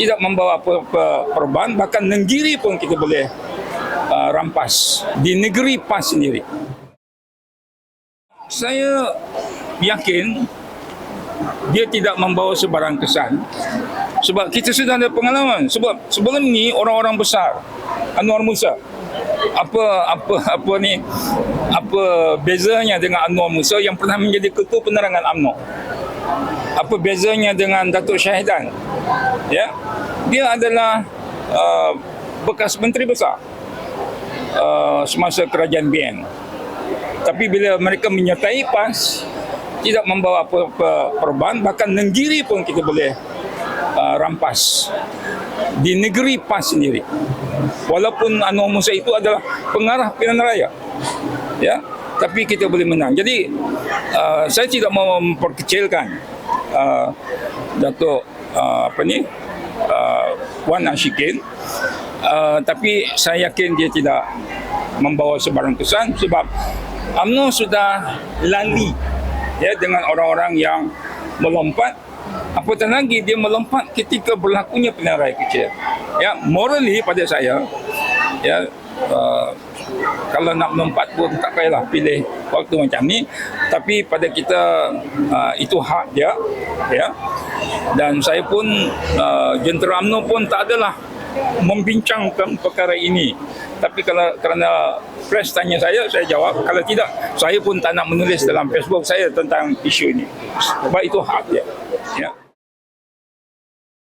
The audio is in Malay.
tidak membawa perubahan bahkan negeri pun kita boleh uh, rampas di negeri PAS sendiri. Saya yakin dia tidak membawa sebarang kesan sebab kita sudah ada pengalaman. Sebab sebelum ni orang-orang besar Anwar Musa apa apa apa ni apa bezanya dengan Anwar Musa yang pernah menjadi ketua penerangan UMNO apa bezanya dengan Datuk Syahidan? Ya. Dia adalah uh, bekas menteri besar uh, semasa kerajaan BN tapi bila mereka menyertai PAS tidak membawa apa-apa perubahan bahkan negeri pun kita boleh uh, rampas di negeri PAS sendiri. Walaupun Anwar Musa itu adalah pengarah pilihan raya. Ya tapi kita boleh menang. Jadi uh, saya tidak mau memperkecilkan uh, Datuk uh, apa ni uh, Wan Ashikin. Uh, tapi saya yakin dia tidak membawa sebarang kesan sebab UMNO sudah lali ya dengan orang-orang yang melompat. Apatah lagi dia melompat ketika berlakunya raya kecil. Ya morally pada saya ya uh, kalau nak melompat pun tak payahlah pilih waktu macam ni. Tapi pada kita uh, itu hak dia ya. Dan saya pun uh, jentera UMNO pun tak adalah membincangkan perkara ini. Tapi kalau kerana press tanya saya saya jawab. Kalau tidak saya pun tak nak menulis dalam Facebook saya tentang isu ini. Sebab itu hak dia ya